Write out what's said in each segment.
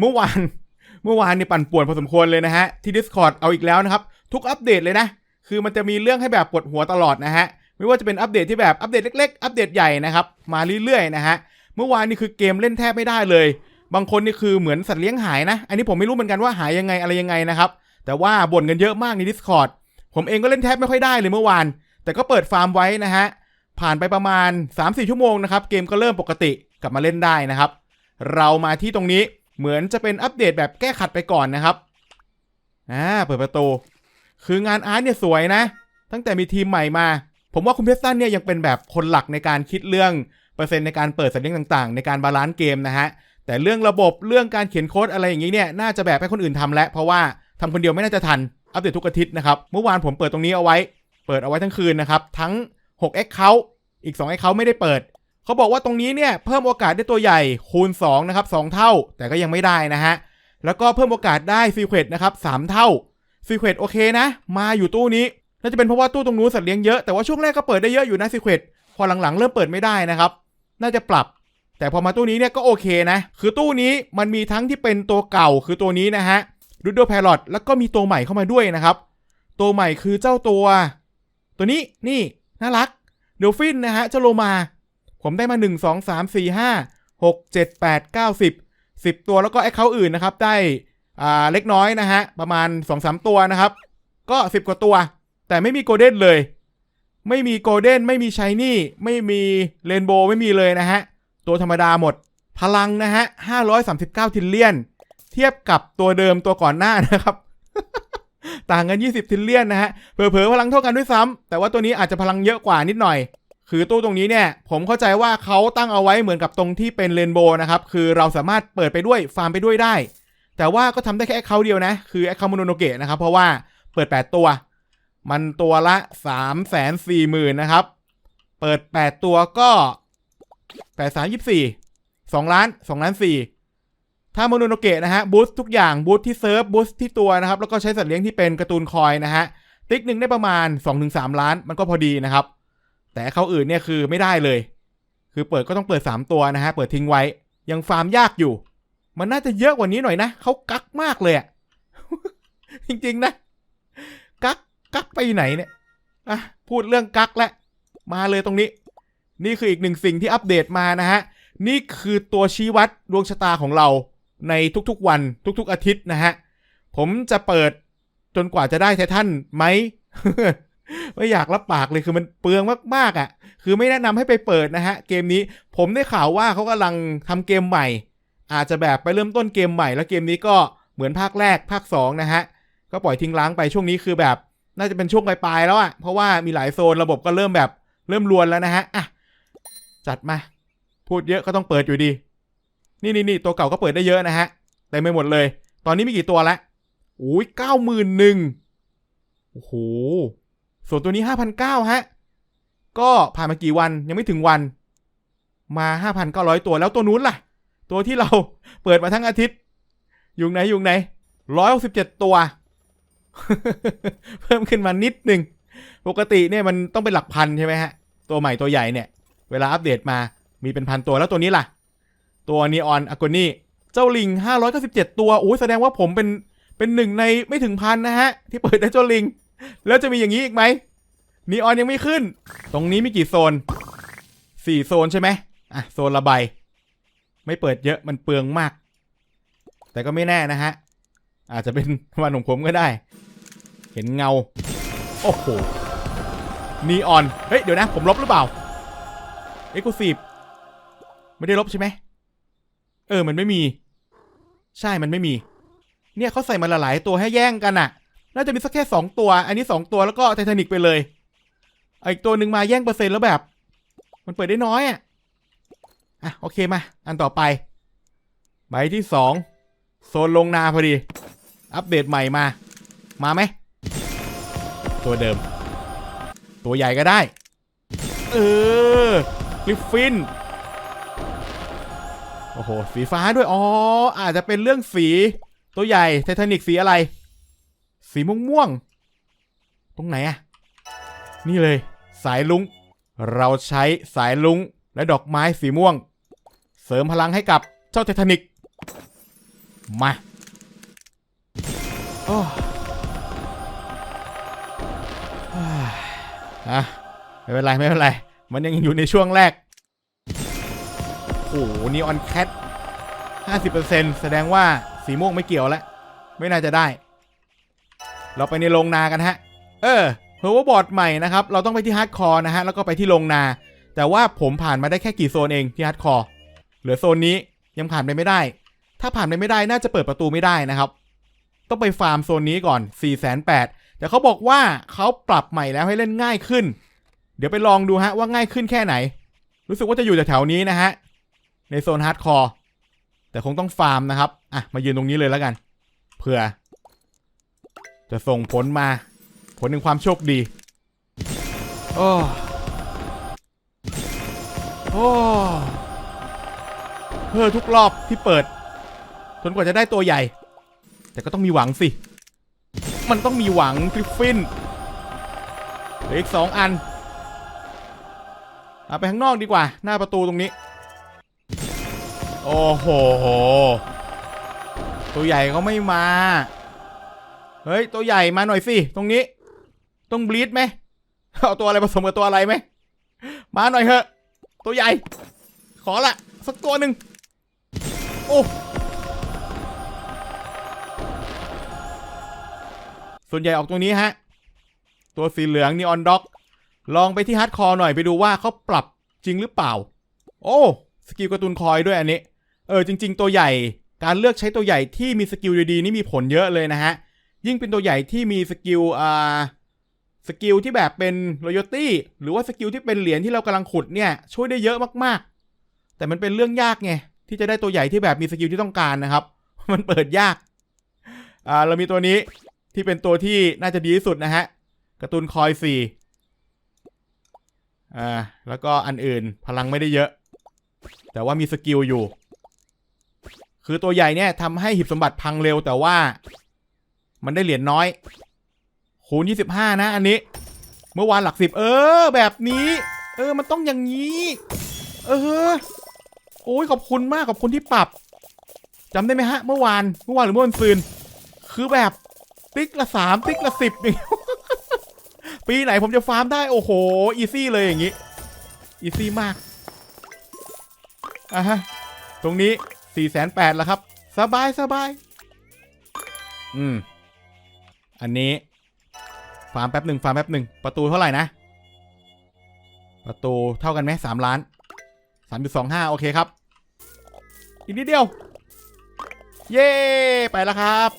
เมื่อวานเมื่อวานนี่ปั่นป่วนพอสมควรเลยนะฮะ ที่ Discord เอาอีกแล้วนะครับ ทุกอัปเดตเลยนะ คือมันจะมีเรื่องให้แบบปวดหัวตลอดนะฮะ ไม่ว่าจะเป็นอัปเดตที่แบบอัปเดตเล็กๆ อัปเดตใหญ่นะครับ มาเรื่อยๆนะฮะ เมื่อวานนี่คือเกมเล่นแทบไม่ได้เลย บางคนนี่คือเหมือนสัตว์เลี้ยงหายนะ อันนี้ผมไม่รู้เหมือนกันว่าหายยังไงอะไรยังไงนะครับ แต่ว่าบ่นกันเยอะมากใน Discord ผมเองก็เล่นแทบไม่ค่อยได้เลยเมื่อวาน แต่ก็เปิดฟาร์มไว้นะฮะ ผ่านไปประมาณ 3-4 ชั่วโมงนะครับ เกมก็เริ่มปกติกลับมาเล่นได้นะครับ เรามาที่ตรงนี้ เหมือนจะเป็นอัปเดตแบบแก้ขัดไปก่อนนะครับอ่าเปิดประตู คืองานอาร์ตเนี่ยสวยนะ ตั้งแต่มีทีมใหม่มา ผมว่าคุณเพชรซันเนี่ยยังเป็นแบบคนหลักในการคิดเรื่องเปอร์เซ็นต์ในการเปิดสัญญาณต่างๆ ในการบาลานซ์เกมนะฮะ แต่เรื่องระบบเรื่องการเขียนโค้ดอะไรอย่างนี้เนี่ยน่าจะแบบให้คนอื่นทำแล้ว เพราะว่าทำคนเดียวไม่น่าจะทัน อัปเดตทุกอาทิตย์นะครับ เมื่อวานผมเปิดตรงนี้เอาไว้ เปิดเอาไว้ทั้งคืนนะครับ ทั้ง6 Account อีก2 Account ไม่ได้เปิด เขาบอกว่าตรงนี้เนี่ยเพิ่มโอกาสได้ตัวใหญ่คูณ2นะครับ2เท่าแต่ก็ยังไม่ได้นะฮะแล้วก็เพิ่มโอกาสได้ซีเควตนะครับ3เท่าซีเควตโอเคนะ มาอยู่ตู้นี้น่าจะเป็นเพราะว่าตู้ตรงนู้นสัตว์เลี้ยงเยอะแต่ว่าช่วงแรกก็เปิดได้เยอะอยู่นะซีเควตพอหลังๆเริ่มเปิดไม่ได้นะครับ น่าจะปรับ แต่พอมาตู้นี้เนี่ยก็โอเคนะ คือตู้นี้มันมีทั้งที่เป็นตัวเก่าคือตัวนี้นะฮะดูด o แพร o ตแล้วก็มีตัวใหม่เข้ามาด้วยนะครับ ตัวใหม่คือเจ้าตัว ตัวนี้นี่น่ารักเดลฟินนะฮะเจ้าโลมา ผมได้มา 1 2 3 4 5 6 7 8 9 10 10 ตัวแล้วก็แอคเคาอื่นนะครับ ได้อ่าเล็กน้อยนะฮะ ประมาณ 2-3 ตัวนะครับ ก็ 10 กว่าตัว แต่ไม่มีโกลเด้นเลย ไม่มีโกลเด้นไม่มีชายนี่ ไม่มีเรนโบว์ไม่มีเลยนะฮะ ตัวธรรมดาหมด พลังนะฮะ 539 ทิลเลียน เทียบกับตัวเดิมตัวก่อนหน้านะครับต่างกัน 20 ทิลเลียนนะฮะ เผลอๆ พลังเท่ากันด้วยซ้ำแต่ว่าตัวนี้อาจจะพลังเยอะกว่านิดหน่อย คือตู้ตรงนี้เนี่ยผมเข้าใจว่าเขาตั้งเอาไว้เหมือนกับตรงที่เป็นเรนโบว์นะครับ คือเราสามารถเปิดไปด้วยฟาร์มไปด้วยได้ แต่ว่าก็ทำได้แค่เขาเดียวนะ คือแอคเคาท์มโนโนเกะนะครับ เพราะว่าเปิด 8 ตัว มันตัวละ3 4 0 0 0 0นะครับ เปิด 8 ตัวก็8 3 24 2 ล้าน2ล้าน4ถ้ามโนโนเกะนะฮะบูสต์ทุกอย่างบูสต์ที่เซิร์ฟบูสต์ที่ตัวนะครับ แล้วก็ใช้สัตว์เลี้ยงที่เป็นการ์ตูนคอยนะฮะติ๊กหนึ่งได้ประมาณ 2-3 ล้านมันก็พอดีนะครับ แต่เขาอื่นเนี่ยคือไม่ได้เลย คือเปิดก็ต้องเปิด 3 ตัวนะฮะ เปิดทิ้งไว้ ยังฟาร์มยากอยู่ มันน่าจะเยอะกว่านี้หน่อยนะเขากักมากเลยอะจริงๆนะ กักกักไปไหนเนี่ยอะพูดเรื่องกักแล้วมาเลยตรงนี้ นี่คืออีกหนึ่งสิ่งที่อัปเดตมานะฮะ นี่คือตัวชี้วัดดวงชะตาของเราในทุกๆวันทุกๆอาทิตย์นะฮะ ผมจะเปิดจนกว่าจะได้ไททันไหม ไม่อยากรับปากเลยคือมันเปลืองมากๆอะ คือไม่แนะนำให้ไปเปิดนะฮะ เกมนี้ผมได้ข่าวว่าเขากำลังทำเกมใหม่ อาจจะแบบไปเริ่มต้นเกมใหม่ แล้วเกมนี้ก็เหมือนภาคแรกภาค 2 นะฮะ ก็ปล่อยทิ้งล้างไปช่วงนี้คือแบบ น่าจะเป็นช่วงปลายๆแล้วอะ เพราะว่ามีหลายโซนระบบก็เริ่มแบบเริ่มรวนแล้วนะฮะอะจัดมา พูดเยอะก็ต้องเปิดอยู่ดี นี่นี่นี่ตัวเก่าก็เปิดได้เยอะนะฮะเต็มไปหมดเลย ตอนนี้มีกี่ตัวละโอ้ยเก้าหมื่นหนึ่งโอ้โห ส่วนตัวนี้ห้าพันเก้าฮะ ก็ผ่านมากี่วันยังไม่ถึงวัน มาห้าพันเก้าร้อยตัวแล้วตัวนู้นล่ะ ตัวที่เราเปิดมาทั้งอาทิตย์อยู่ไหนอยู่ไหนร้อยหกสิบเจ็ดตัว เพิ่มขึ้นมานิดหนึ่งปกติเนี่ยมันต้องเป็นหลักพันใช่ไหมฮะ ตัวใหม่ตัวใหญ่เนี่ย เวลาอัปเดตมามีเป็นพันตัวแล้วตัวนี้ล่ะ ตัวนีออนอากนี่เจ้าลิงห้าร้อยเก้าสิบเจ็ดตัวโอ้ยแสดงว่าผมเป็นเป็นหนึ่งในไม่ถึงพันนะฮะ ที่เปิดได้เจ้าลิง แล้วจะมีอย่างนี้อีกไหมนีออนยังไม่ขึ้น ตรงนี้มีกี่โซนสี่โซนใช่ไหมอะโซนละใบ ไม่เปิดเยอะมันเปลืองมาก แต่ก็ไม่แน่นะฮะ อาจจะเป็นวันของผมก็ได้ เห็นเงา โอ้โหนีออน เฮ้ย เดี๋ยวนะ ผมลบหรือเปล่า เอ็กซ์คลูซีฟไม่ได้ลบใช่ไหม เออ มันไม่มี ใช่ มันไม่มี เนี่ยเขาใส่มาหลายตัวให้แย่งกันอะ น่าจะมีสักแค่สองตัว อันนี้สองตัวแล้วก็ไททานิกไปเลยอีกตัวหนึ่งมาแย่งเปอร์เซ็นต์แล้วแบบ มันเปิดได้น้อยอะอะโอเคมา อันต่อไปใบที่สองโซนลงนาพอดี อัปเดตใหม่มา มาไหม ตัวเดิม ตัวใหญ่ก็ได้ เออกริฟฟินโอ้โห สีฟ้าด้วย อ๋อ อาจจะเป็นเรื่องสี ตัวใหญ่ไททานิกสีอะไร สีม่วงม่วง ตรงไหนอะนี่เลย สายลุง เราใช้สายลุงและดอกไม้สีม่วง เสริมพลังให้กับเจ้าไททานิก มาโอ้อะไม่เป็นไร ไม่เป็นไร มันยังอยู่ในช่วงแรก โอ้โหนีออนแคท50%แสดงว่าสีม่วงไม่เกี่ยวแล้ว ไม่น่าจะได้ เราไปในโรงนากันฮะ เออเพอร์บอร์ดใหม่นะครับ เราต้องไปที่ฮาร์ดคอร์นะฮะ แล้วก็ไปที่โรงนา แต่ว่าผมผ่านมาได้แค่กี่โซนเองที่ฮาร์ดคอร์ เหลือโซนนี้ยังผ่านไปไม่ได้ ถ้าผ่านไปไม่ได้น่าจะเปิดประตูไม่ได้นะครับ ต้องไปฟาร์มโซนนี้ก่อน 4 8 0 0 0แต่เขาบอกว่าเขาปรับใหม่แล้วให้เล่นง่ายขึ้น เดี๋ยวไปลองดูฮะว่าง่ายขึ้นแค่ไหน รู้สึกว่าจะอยู่แถวๆนี้นะฮะ ในโซนฮาร์ดคอร์ แต่คงต้องฟาร์มนะครับ อะ มายืนตรงนี้เลยแล้วกัน เผื่อ จะส่งผลมา ผลหนึ่งความโชคดี โอ้โอ้เพื่อทุกรอบที่เปิด จนกว่าจะได้ตัวใหญ่ แต่ก็ต้องมีหวังสิ มันต้องมีหวังกริฟฟินเหลืออีกสองอันเอาไปข้างนอกดีกว่า หน้าประตูตรงนี้ โอ้โห ตัวใหญ่เขาไม่มา เฮ้ย ตัวใหญ่มาหน่อยสิ ตรงนี้ ต้องบลีดไหม เอาตัวอะไรผสมกับตัวอะไรไหม มาหน่อยเถอะ ตัวใหญ่ ขอละ สักตัวหนึ่งโอ้ส่วนใหญ่ออกตรงนี้ฮะ ตัวสีเหลืองนีออนด็อก ลองไปที่ฮาร์ดคอร์หน่อยไปดูว่าเขาปรับจริงหรือเปล่า โอ้สกิลการ์ตูนคอยด้วยอันนี้ เออจริง ๆ ตัวใหญ่ การเลือกใช้ตัวใหญ่ที่มีสกิลดีๆนี่มีผลเยอะเลยนะฮะ ยิ่งเป็นตัวใหญ่ที่มีสกิลอ่าสกิลที่แบบเป็น loyalty หรือว่าสกิลที่เป็นเหรียญที่เรากำลังขุดเนี่ย ช่วยได้เยอะมากๆ แต่มันเป็นเรื่องยากไงที่จะได้ตัวใหญ่ที่แบบมีสกิลที่ต้องการนะครับ มันเปิดยากอ่าเรามีตัวนี้ที่เป็นตัวที่น่าจะดีที่สุดนะฮะกร์ตูนคอยสี่อ่าแล้วก็อันอื่นพลังไม่ได้เยอะ แต่ว่ามีสกิลอยู่ คือตัวใหญ่เนี่ยทำให้หีบสมบัติพังเร็วแต่ว่า มันได้เหรียญน้อย คูณ 25 นะ อันนี้ เมื่อวานหลักสิบเออ แบบนี้ เออ มันต้องอย่างนี้ เออ โอ้ยขอบคุณมากขอบคุณที่ปรับจำได้ไหมฮะ เมื่อวาน เมื่อวานหรือเมื่อวันซืน คือแบบ ติ๊กละสามติ๊กละสิบอย่างปีไหนผมจะฟาร์มได้ โอ้โห อีซี่เลยอย่างนี้ อีซี่มาก อะฮะ ตรงนี้สี่แสนแปดแล้วครับ สบายสบาย อืม อันนี้ ฟาร์มแป๊บหนึ่งฟาร์มแป๊บหนึ่งประตูเท่าไหร่นะ ประตูเท่ากันไหมสามล้านสามจุดสองห้าโอเคครับ อีกนิดเดียว เย้ไปแล้วครับ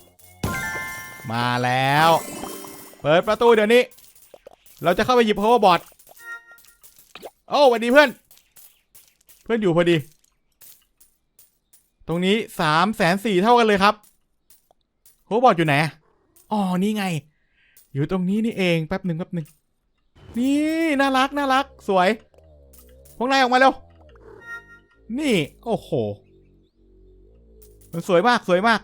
มาแล้ว เปิดประตูเดี๋ยวนี้ เราจะเข้าไปหยิบ power board โอ้สวัสดีเพื่อน เพื่อนอยู่พอดี ตรงนี้สามแสนสี่เท่ากันเลยครับ power board อยู่ไหน อ๋อนี่ไง อยู่ตรงนี้นี่เองแป๊บหนึ่งแป๊บหนึ่งนี่น่ารักน่ารักสวย พวกนายออกมาเร็ว นี่ โอ้โห มันสวยมากสวยมาก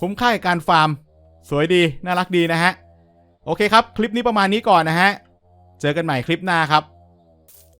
คุ้มค่ากับการฟาร์ม สวยดี น่ารักดีนะฮะ โอเคครับ คลิปนี้ประมาณนี้ก่อนนะฮะ เจอกันใหม่คลิปหน้าครับ